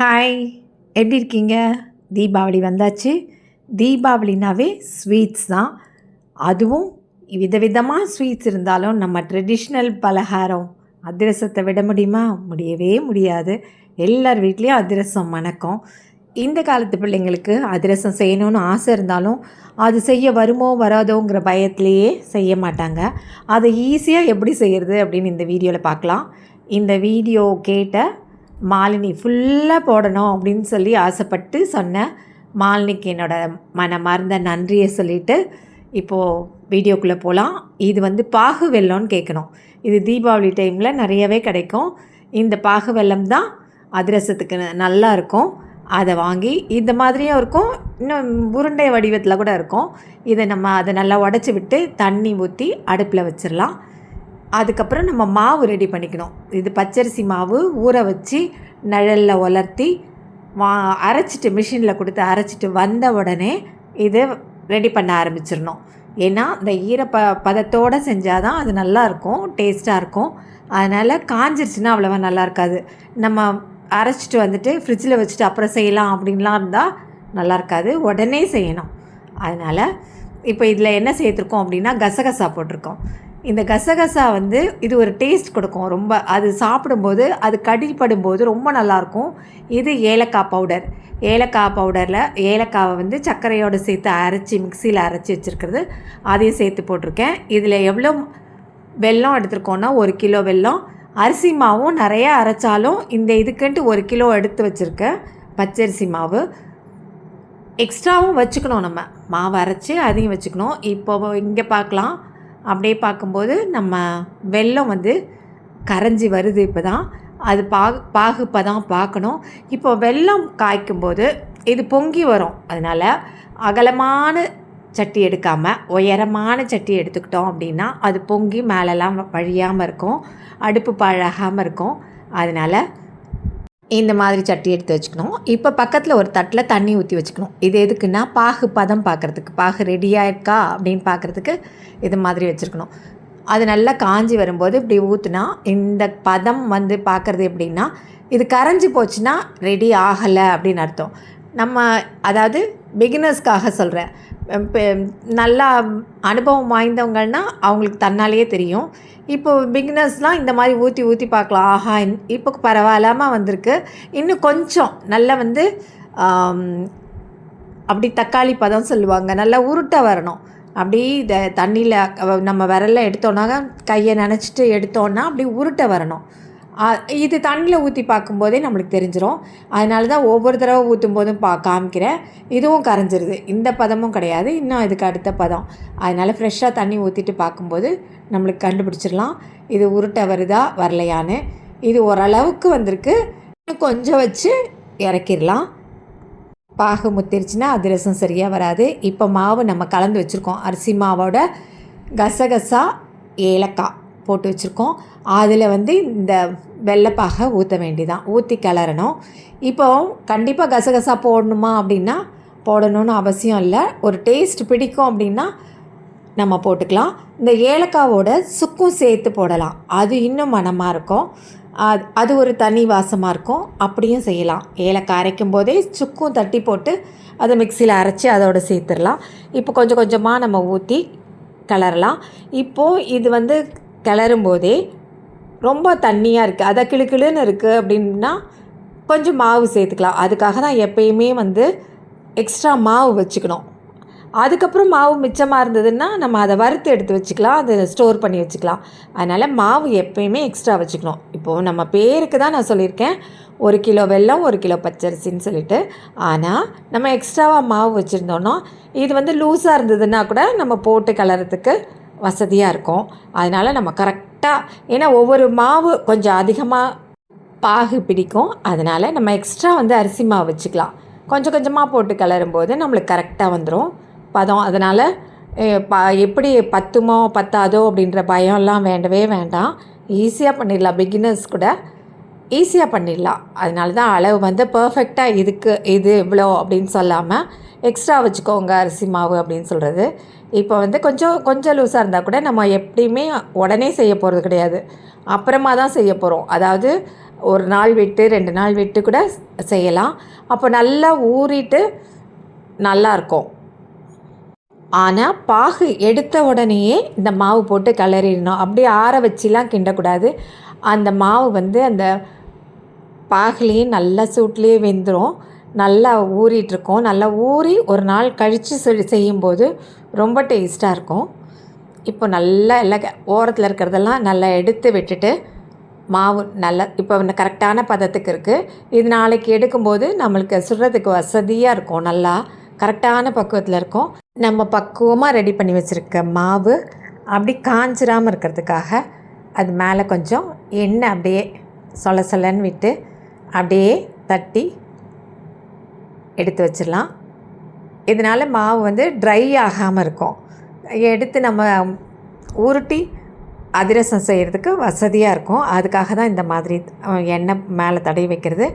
Hi எப்படி இருக்கீங்க? தீபாவளி வந்தாச்சு. தீபாவளினாவே ஸ்வீட்ஸ் தான். அதுவும் விதவிதமாக ஸ்வீட்ஸ் இருந்தாலும் நம்ம ட்ரெடிஷ்னல் பலகாரம் அதிரசத்தை விட முடியுமா? முடியவே முடியாது. எல்லார் வீட்லேயும் அதிரசம் வணக்கம். இந்த காலத்து பிள்ளைங்களுக்கு அதிரசம் செய்யணும்னு ஆசை இருந்தாலும் அது செய்ய வருமோ வராதோங்கிற பயத்திலேயே செய்ய மாட்டாங்க. அதை ஈஸியாக எப்படி செய்கிறது அப்படின்னு இந்த வீடியோவில் பார்க்கலாம். இந்த வீடியோ கேட்ட மாலினி ஃபுல்லாக போடணும் அப்படின்னு சொல்லி ஆசைப்பட்டு சொன்னேன் மாலினிக்கு என்னோட மனமார்ந்த நன்றியை சொல்லிவிட்டு இப்போது வீடியோக்குள்ளே போகலாம் இது வந்து பாகு வெள்ளம்னு கேட்கணும் இது தீபாவளி டைமில் நிறையவே கிடைக்கும். இந்த பாகு வெள்ளம் தான் அதிரசத்துக்கு நல்லா இருக்கும். அதை வாங்கி இந்த மாதிரியும் இருக்கும். இன்னும் உருண்டை வடிவத்தில் கூட இருக்கும். இதை நம்ம அதை நல்லா உடச்சி விட்டு தண்ணி ஊற்றி அடுப்பில் வச்சிடலாம் அதுக்கப்புறம் நம்ம மாவு ரெடி பண்ணிக்கணும். இது பச்சரிசி மாவு ஊற வச்சு நிழலில் உலர்த்தி வா அரைச்சிட்டு மிஷினில் கொடுத்து அரைச்சிட்டு வந்த உடனே இது ரெடி பண்ண ஆரம்பிச்சிடணும். ஏன்னா இந்த ஈரப்ப பதத்தோடு செஞ்சால் தான் அது நல்லாயிருக்கும் டேஸ்ட்டாக இருக்கும். அதனால் காஞ்சிருச்சுன்னா அவ்வளோவா நல்லா இருக்காது நம்ம அரைச்சிட்டு வந்துட்டு ஃப்ரிட்ஜில் வச்சுட்டு அப்புறம் செய்யலாம் அப்படின்லாம் இருந்தால் நல்லா இருக்காது உடனே செய்யணும். அதனால் இப்போ இதில் என்ன சேர்த்துருக்கோம் அப்படின்னா கசகசா போட்டிருக்கோம். இந்த கசகசா வந்து இது ஒரு டேஸ்ட் கொடுக்கும். ரொம்ப அது சாப்பிடும்போது அது கடிப்படும்போது ரொம்ப நல்லாயிருக்கும். இது ஏலக்காய் பவுடர் ஏலக்காய் பவுடரில் ஏலக்காவை வந்து சர்க்கரையோடு சேர்த்து அரைச்சி மிக்சியில் அரைச்சி வச்சுருக்கிறது. அதையும் சேர்த்து போட்டிருக்கேன். இதில் எவ்வளோ வெல்லம் எடுத்துருக்கோன்னா ஒரு கிலோ வெல்லம். அரிசி மாவும் நிறையா அரைச்சாலும் இந்த இதுக்குன்ட்டு ஒரு கிலோ எடுத்து வச்சுருக்கேன். பச்சரிசி மாவு. எக்ஸ்ட்ராவும் வச்சுக்கணும் நம்ம. மாவு அரைச்சி அதையும் வச்சுக்கணும். இப்போ இங்கே பார்க்கலாம். அப்படியே பார்க்கும்போது நம்ம வெல்லம் வந்து கரைஞ்சி வருது இப்போ தான் அது பாகு பாகுப்பை தான் பார்க்கணும். இப்போ வெல்லம் காய்க்கும்போது இது பொங்கி வரும். அதனால் அகலமான சட்டி எடுக்காமல் உயரமான சட்டி எடுத்துக்கிட்டோம் அப்படின்னா அது பொங்கி மேலெல்லாம் வழியாமல் இருக்கும். அடுப்பு பழகாமல் இருக்கும். அதனால் இந்த மாதிரி சட்டி எடுத்து வச்சுக்கணும். இப்போ பக்கத்தில் ஒரு தட்டில் தண்ணி ஊற்றி வச்சுக்கணும். இது எதுக்குன்னா பாகு பதம் பார்க்குறதுக்கு பாகு ரெடியாக இருக்கா அப்படின்னு பார்க்குறதுக்கு இது மாதிரி வச்சுருக்கணும். அது நல்லா காஞ்சி வரும்போது இப்படி ஊற்றுனா இந்த பதம் வந்து பார்க்குறது எப்படின்னா இது கரைஞ்சி போச்சுன்னா ரெடி ஆகலை அப்படின்னு அர்த்தம். நம்ம அதாவது பிகினர்ஸ்க்காக சொல்கிறேன் நல்லா அனுபவம் வாய்ந்தவங்கன்னா அவங்களுக்கு தன்னாலேயே தெரியும். இப்போது பிகினர்ஸ்லாம் இந்த மாதிரி ஊற்றி ஊற்றி பார்க்கலாம். ஆஹா இப்போ பரவாயில்லாமல் வந்திருக்கு. இன்னும் கொஞ்சம் நல்லா வந்து அப்படி தக்காளி பதம் சொல்லுவாங்க. நல்லா உருட்டை வரணும். அப்படி இதை தண்ணியில் நம்ம விரலில் எடுத்தோன்னா கையை நினச்சிட்டு எடுத்தோன்னா அப்படி உருட்டை வரணும். இது தண்ணியில் ஊற்றி பார்க்கும்போதே நம்மளுக்கு தெரிஞ்சிடும் அதனால தான் ஒவ்வொரு தடவை ஊற்றும் போதும் பா காமிக்கிறேன் இதுவும் கரைஞ்சிருது. இந்த பதமும் கிடையாது. இன்னும் இதுக்கு அடுத்த பதம். அதனால் ஃப்ரெஷ்ஷாக தண்ணி ஊற்றிட்டு பார்க்கும்போது நம்மளுக்கு கண்டுபிடிச்சிடலாம். இது உருட்டை வருதா வரலையான்னு. இது ஓரளவுக்கு வந்திருக்கு. இன்னும் கொஞ்சம் வச்சு இறக்கிடலாம். பாகு முத்திருச்சுன்னா அதிரசம் சரியாக வராது. இப்போ மாவு நம்ம கலந்து வச்சுருக்கோம். அரிசி மாவோட கசகசா ஏலக்காய். போட்டு வச்சுருக்கோம். அதில் வந்து இந்த வெள்ளைப்பாகை ஊற்ற வேண்டிதான். ஊற்றி கிளறணும். இப்போ கண்டிப்பாக கசகசா போடணுமா அப்படின்னா போடணும்னு அவசியம் இல்லை. ஒரு டேஸ்ட் பிடிக்கும் அப்படின்னா நம்ம போட்டுக்கலாம். இந்த ஏலக்காவோட சுக்கும் சேர்த்து போடலாம். அது இன்னும் மனமாக இருக்கும். அது அது ஒரு தனி வாசமாக இருக்கும். அப்படியும் செய்யலாம். ஏலக்காய் அரைக்கும் போதே சுக்கும் தட்டி போட்டு அதை மிக்சியில் அரைச்சி அதோடு சேர்த்துடலாம். இப்போ கொஞ்சம் கொஞ்சமாக நம்ம ஊற்றி கிளறலாம். இப்போது இது வந்து கிளறும் போதே ரொம்ப தண்ணியாக இருக்குது அதை கிளுக்கிளுன்னு இருக்குது அப்படின்னா கொஞ்சம் மாவு சேர்த்துக்கலாம். அதுக்காக தான் எப்பயுமே வந்து எக்ஸ்ட்ரா மாவு வச்சுக்கணும். அதுக்கப்புறம் மாவு மிச்சமாக இருந்ததுன்னா நம்ம அதை வறுத்து எடுத்து வச்சுக்கலாம். அதை ஸ்டோர் பண்ணி வச்சுக்கலாம். அதனால் மாவு எப்பயுமே எக்ஸ்ட்ரா வச்சுக்கணும். இப்போது நம்ம பேருக்கு தான் நான் சொல்லியிருக்கேன். ஒரு கிலோ வெல்லம் ஒரு கிலோ பச்சரிசின்னு சொல்லிட்டு. ஆனால் நம்ம எக்ஸ்ட்ராவாக மாவு வச்சுருந்தோன்னா இது வந்து லூஸாக இருந்ததுன்னா கூட நம்ம போட்டு கலரத்துக்கு வசதியாக இருக்கும். அதனால் நம்ம கரெக்டாக ஏன்னா ஒவ்வொரு மாவு கொஞ்சம் அதிகமாக பாகு பிடிக்கும். அதனால் நம்ம எக்ஸ்ட்ரா வந்து அரிசி மாவு வச்சுக்கலாம். கொஞ்சம் கொஞ்சமாக போட்டு கிளறும்போது நம்மளுக்கு கரெக்டாக வந்துடும் பதம் அதனால் ப எப்படி பத்துமோ பத்தாதோ அப்படின்ற பயம்லாம் வேண்டவே வேண்டாம். ஈஸியாக பண்ணிடலாம். பிகினர்ஸ் கூட ஈஸியாக பண்ணிடலாம். அதனால தான் அளவு வந்து பர்ஃபெக்டாக இதுக்கு இது இவ்வளோ அப்படின்னு சொல்லாமல் எக்ஸ்ட்ரா வச்சுக்கோங்க அரிசி மாவு அப்படின்னு சொல்கிறது இப்போ வந்து கொஞ்சம் கொஞ்சம் லூஸாக இருந்தால் கூட நம்ம எப்படியுமே உடனே செய்ய போகிறது கிடையாது. அப்புறமா தான் செய்ய போகிறோம் அதாவது ஒரு நாள் விட்டு ரெண்டு நாள் விட்டு கூட செய்யலாம். அப்போ நல்லா ஊறிட்டு நல்லாயிருக்கும் ஆனால் பாகு எடுத்த உடனேயே இந்த மாவு போட்டு கிளறிடணும். அப்படியே ஆற வச்சுலாம் கிண்டக்கூடாது. அந்த மாவு வந்து அந்த பாகுலேயே நல்லா சூட்லேயே வெந்துடும் நல்லா ஊறிட்டுருக்கோம். நல்லா ஊறி ஒரு நாள் கழித்து சொல்லி செய்யும்போது ரொம்ப டேஸ்ட்டாக இருக்கும். இப்போ நல்லா எல்லாம் ஓரத்தில் இருக்கிறதெல்லாம் நல்லா எடுத்து விட்டுட்டு மாவு நல்லா இப்போ கரெக்டான பதத்துக்கு இருக்குது இது நாளைக்கு எடுக்கும்போது நம்மளுக்கு சுடுறதுக்கு வசதியாக இருக்கும். நல்லா கரெக்டான பக்குவத்தில் இருக்கும். நம்ம பக்குவமாக ரெடி பண்ணி வச்சுருக்க மாவு அப்படி காஞ்சிராமல் இருக்கிறதுக்காக அது மேலே கொஞ்சம் எண்ணெய் அப்படியே சொல சொலன்னு விட்டு அப்படியே தட்டி எடுத்து வச்சிடலாம். இதனால் மாவு வந்து ட்ரை ஆகாமல் இருக்கும். எடுத்து நம்ம உருட்டி அதிரசம் செய்கிறதுக்கு வசதியாக இருக்கும். அதுக்காக தான் இந்த மாதிரி எண்ணெய் மேலே தடவி வைக்கிறது.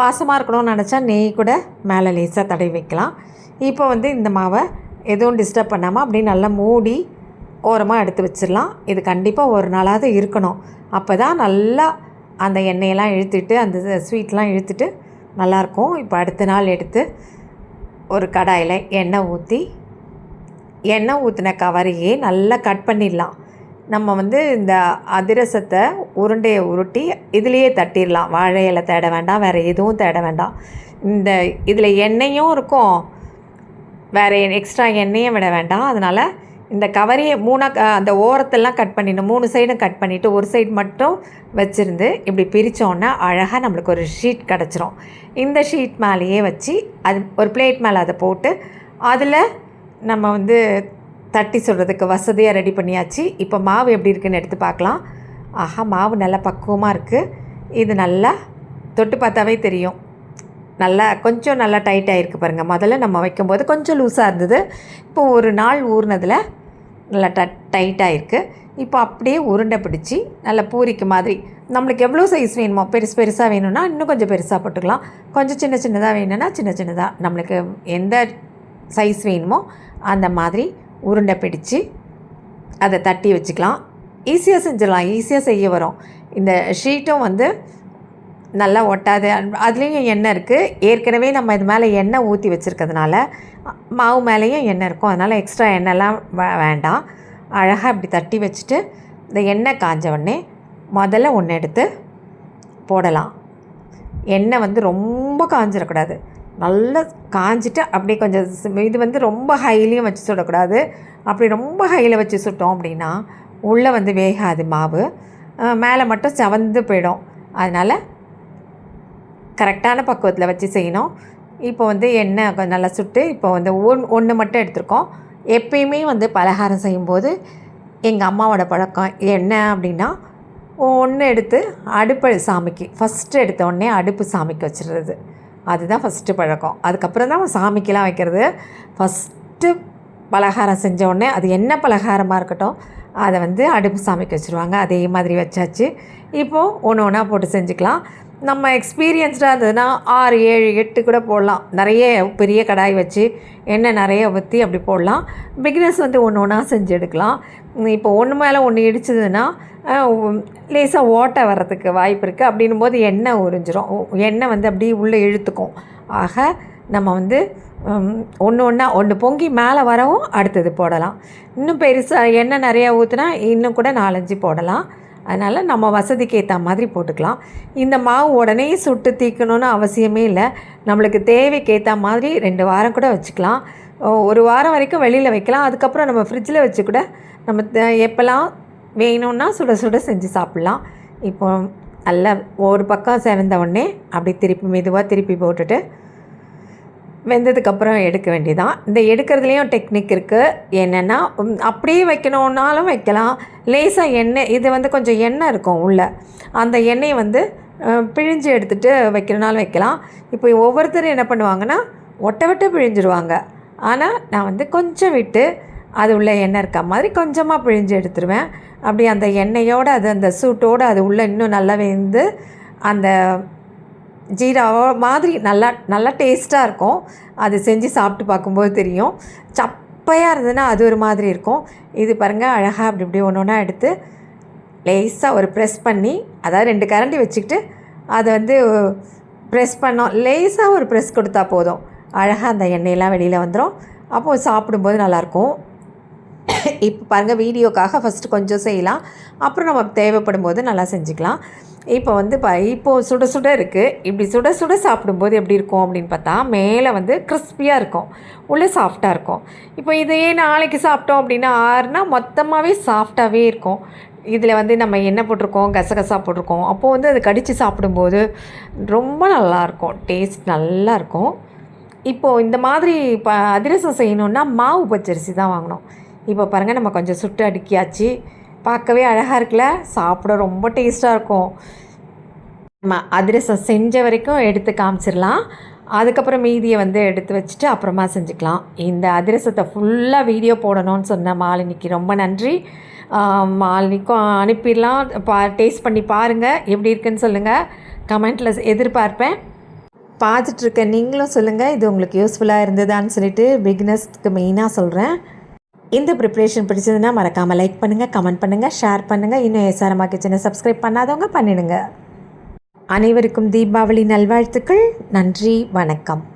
வாசமாக இருக்கணும்னு நினச்சா நெய் கூட மேலே லேசாக தடவி வைக்கலாம். இப்போ வந்து இந்த மாவை எதுவும் டிஸ்டர்ப் பண்ணாமல் அப்படியே நல்லா மூடி ஓரமாக எடுத்து வச்சிடலாம். இது கண்டிப்பாக ஒரு நாளாவது இருக்கணும். அப்போ தான் நல்லா அந்த எண்ணெயெல்லாம் இழுத்துட்டு அந்த ஸ்வீட்லாம் இழுத்துட்டு நல்லாயிருக்கும் இப்போ அடுத்த நாள் எடுத்து ஒரு கடாயில் எண்ணெய் ஊற்றி எண்ணெய் ஊற்றின கவரையே நல்லா கட் பண்ணிடலாம். நம்ம வந்து இந்த அதிரசத்தை உருண்டையை உருட்டி இதுலேயே தட்டிடலாம். வாழை இலை தேட வேண்டாம் வேறு எதுவும் தேட வேண்டாம். இந்த இதில் எண்ணெயும் இருக்கும். வேறு எக்ஸ்ட்ரா எண்ணெயும் விட வேண்டாம். அதனால் இந்த கவரையை மூணாக அந்த ஓரத்தெல்லாம் கட் பண்ணிடணும் மூணு சைடும் கட் பண்ணிவிட்டு ஒரு சைடு மட்டும் வச்சுருந்து இப்படி பிரித்தோன்னா அழகாக நம்மளுக்கு ஒரு ஷீட் கிடச்சிரும். இந்த ஷீட் மேலேயே வச்சு அது ஒரு பிளேட் மேலே அதை போட்டு அதில் நம்ம வந்து தட்டி சொல்கிறதுக்கு வசதியாக ரெடி பண்ணியாச்சு. இப்போ மாவு எப்படி இருக்குன்னு எடுத்து பார்க்கலாம். ஆஹா மாவு நல்லா பக்குவமாக இருக்குது இது நல்லா தொட்டு பார்த்தாவே தெரியும். நல்லா கொஞ்சம் நல்லா டைட்டாக இருக்குது பாருங்கள் முதல்ல நம்ம வைக்கும்போது கொஞ்சம் லூஸாக இருந்தது. இப்போ ஒரு நாள் ஊறினதில் நல்லா ட டைட்டாக இருக்குது இப்போ அப்படியே உருண்டை பிடிச்சி நல்லா பூரிக்கு மாதிரி நம்மளுக்கு எவ்வளோ சைஸ் வேணுமோ பெருசு பெருசாக வேணும்னா இன்னும் கொஞ்சம் பெருசாக போட்டுக்கலாம். கொஞ்சம் சின்ன சின்னதாக வேணும்னா சின்ன சின்னதாக நம்மளுக்கு எந்த சைஸ் வேணுமோ அந்த மாதிரி உருண்டை பிடிச்சு அதை தட்டி வச்சுக்கலாம். ஈஸியாக செஞ்சிடலாம். ஈஸியாக செய்ய வரும். இந்த ஷீட்டும் வந்து நல்லா ஒட்டாது. அதுலேயும் எண்ணெய் இருக்குது ஏற்கனவே நம்ம இது மேலே எண்ணெய் ஊற்றி வச்சுருக்கிறதுனால மாவு மேலேயும் எண்ணெய் இருக்கும். அதனால் எக்ஸ்ட்ரா எண்ணெய்லாம் வேண்டாம். அழகாக இப்படி தட்டி வச்சுட்டு இந்த எண்ணெய் காஞ்ச உடனே முதல்ல ஒன்று எடுத்து போடலாம். எண்ணெய் வந்து ரொம்ப காஞ்சிடக்கூடாது நல்லா காஞ்சிட்டு அப்படியே கொஞ்சம் இது வந்து ரொம்ப ஹைலையும் வச்சு சுடக்கூடாது. அப்படி ரொம்ப ஹையில் வச்சு சுட்டோம் அப்படின்னா உள்ளே வந்து வேகாது மாவு. மேலே மட்டும் செவந்து போயிடும். அதனால் கரெக்டான பக்குவத்தில் வச்சு செய்யணும். இப்போ வந்து எண்ணெய் கொஞ்சம் நல்லா சுட்டு இப்போ வந்து ஒன் ஒன்று மட்டும் எடுத்துருக்கோம். எப்பயுமே வந்து பலகாரம் செய்யும்போது எங்கள் அம்மாவோட பழக்கம் என்ன அப்படின்னா ஒன்று எடுத்து அடுப்பு சாமிக்கு ஃபஸ்ட்டு எடுத்த உடனே அடுப்பு சாமிக்கு வச்சுருது அதுதான் ஃபஸ்ட்டு பழக்கம். அதுக்கப்புறம் தான் சாமிக்கெலாம் வைக்கிறது. ஃபஸ்ட்டு பலகாரம் செஞ்ச உடனே அது என்ன பலகாரமாக இருக்கட்டும் அதை வந்து அடுப்பு சாமிக்கு வச்சுருவாங்க. அதே மாதிரி வச்சாச்சு. இப்போது ஒன்று ஒன்றா போட்டு செஞ்சுக்கலாம். நம்ம எக்ஸ்பீரியன்ஸ்டாக இருந்ததுன்னா ஆறு ஏழு எட்டு கூட போடலாம். நிறைய பெரிய கடாய் வச்சு எண்ணெய் நிறைய ஊற்றி அப்படி போடலாம். பிகினர்ஸ் வந்து ஒன்று ஒன்றா செஞ்சு எடுக்கலாம். இப்போ ஒன்று மேலே ஒன்று இடிச்சதுன்னா லேசாக ஓட்டை வர்றதுக்கு வாய்ப்பு இருக்குது அப்படின்னும் போது எண்ணெய் உறிஞ்சிரும். எண்ணெய் வந்து அப்படியே உள்ளே இழுத்துக்கும். ஆக நம்ம வந்து ஒன்று ஒன்றா ஒன்று பொங்கி மேலே வரவும் அடுத்தது போடலாம். இன்னும் பெருசாக எண்ணெய் நிறையா ஊற்றுனா இன்னும் கூட நாலஞ்சு போடலாம். அதனால் நம்ம வசதிக்கு ஏற்ற மாதிரி போட்டுக்கலாம். இந்த மாவு உடனே சுட்டு தீக்கணும்னு அவசியமே இல்லை. நம்மளுக்கு தேவைக்கு ஏற்ற மாதிரி ரெண்டு வாரம் கூட வச்சுக்கலாம். ஒரு வாரம் வரைக்கும் வெளியில் வைக்கலாம். அதுக்கப்புறம் நம்ம ஃப்ரிட்ஜில் வச்சு கூட நம்ம எப்போல்லாம் வேணும்னா சுட சுட செஞ்சு சாப்பிட்லாம். இப்போ நல்லா ஒரு பக்கம் செவந்த உடனே அப்படி திருப்பி மெதுவாக திருப்பி போட்டுட்டு வெந்ததுக்கப்புறம் எடுக்க வேண்டியதான் இந்த எடுக்கிறதுலேயும் டெக்னிக் இருக்குது என்னென்னா அப்படியே வைக்கணுன்னாலும் வைக்கலாம். லேசாக எண்ணெய் இது வந்து கொஞ்சம் எண்ணெய் இருக்கும் உள்ளே. அந்த எண்ணெயை வந்து பிழிஞ்சு எடுத்துகிட்டு வைக்கிறனாலும் வைக்கலாம். இப்போ ஒவ்வொருத்தரும் என்ன பண்ணுவாங்கன்னா ஒட்ட விட்டு பிழிஞ்சிருவாங்க. ஆனால் நான் வந்து கொஞ்சம் விட்டு அது உள்ள எண்ணெய் இருக்க மாதிரி கொஞ்சமாக பிழிஞ்சு எடுத்துருவேன். அப்படி அந்த எண்ணெயோடு அது அந்த சூட்டோடு அது உள்ளே இன்னும் நல்லா வெந்து அந்த ஜீராவோ மாதிரி நல்லா நல்லா டேஸ்ட்டாக இருக்கும். அது செஞ்சு சாப்பிட்டு பார்க்கும்போது தெரியும். சப்பையாக இருந்ததுன்னா அது ஒரு மாதிரி இருக்கும். இது பாருங்கள் அழகாக அப்படி இப்படி ஒன்று ஒன்றா எடுத்து லேஸாக ஒரு ப்ரெஸ் பண்ணி அதாவது ரெண்டு கரண்டி வச்சுக்கிட்டு அதை வந்து ப்ரெஸ் பண்ணோம் லேசாக ஒரு ப்ரெஸ் கொடுத்தா போதும். அழகாக அந்த எண்ணெயெல்லாம் வெளியில் வந்துடும் அப்போது சாப்பிடும்போது நல்லாயிருக்கும். இப்போ பாருங்கள் வீடியோக்காக ஃபஸ்ட்டு கொஞ்சம் செய்யலாம். அப்புறம் நம்ம தேவைப்படும் போது நல்லா செஞ்சுக்கலாம். இப்போ வந்து ப இப்போது சுட சுட இருக்குது இப்படி சுட சுட சாப்பிடும்போது எப்படி இருக்கும் அப்படின்னு பார்த்தா மேலே வந்து கிறிஸ்பியாக இருக்கும். உள்ளே சாஃப்டாக இருக்கும். இப்போ இதையே நாளைக்கு சாப்பிட்டோம் அப்படின்னா ஆறுனா மொத்தமாகவே சாஃப்டாகவே இருக்கும். இதில் வந்து நம்ம என்ன போட்டிருக்கோம் கசகசா போட்டிருக்கோம். அப்போது வந்து அது கடித்து சாப்பிடும்போது ரொம்ப நல்லாயிருக்கும் டேஸ்ட் நல்லாயிருக்கும் இப்போது இந்த மாதிரி ப அதிரசம் செய்யணுன்னா மாவு பச்சரிசி தான் வாங்கணும். இப்போ பாருங்கள் நம்ம கொஞ்சம் சுட்டு அடுக்கியாச்சு. பார்க்கவே அழகாக இருக்குல்ல? சாப்பிட ரொம்ப டேஸ்ட்டாக இருக்கும். நம்ம அதிரசம் செஞ்ச வரைக்கும் எடுத்து காமிச்சிடலாம் அதுக்கப்புறம் மீதியை வந்து எடுத்து வச்சுட்டு அப்புறமா செஞ்சுக்கலாம். இந்த அதிரசத்தை ஃபுல்லாக வீடியோ போடணும்னு சொன்ன மாலினிக்கு ரொம்ப நன்றி. மாலினிக்கும் அனுப்பிடலாம். பா டேஸ்ட் பண்ணி பாருங்கள் எப்படி இருக்குன்னு சொல்லுங்கள் கமெண்ட்டில் எதிர்பார்ப்பேன். பார்த்துட்ருக்க நீங்களும் சொல்லுங்கள் இது உங்களுக்கு யூஸ்ஃபுல்லாக இருந்ததான்னு சொல்லிட்டு பிக்னஸ்க்கு மெயினாக சொல்கிறேன் இந்த ப்ரிப்ரேஷன் பிடிச்சதுன்னா மறக்காமல் லைக் பண்ணுங்கள் கமெண்ட் பண்ணுங்கள் ஷேர் பண்ணுங்கள் இன்னும் எஸ்ஆர்மா கிச்சனை சப்ஸ்கிரைப் பண்ணாதவங்க பண்ணிடுங்க. அனைவருக்கும் தீபாவளி நல்வாழ்த்துக்கள். நன்றி வணக்கம்.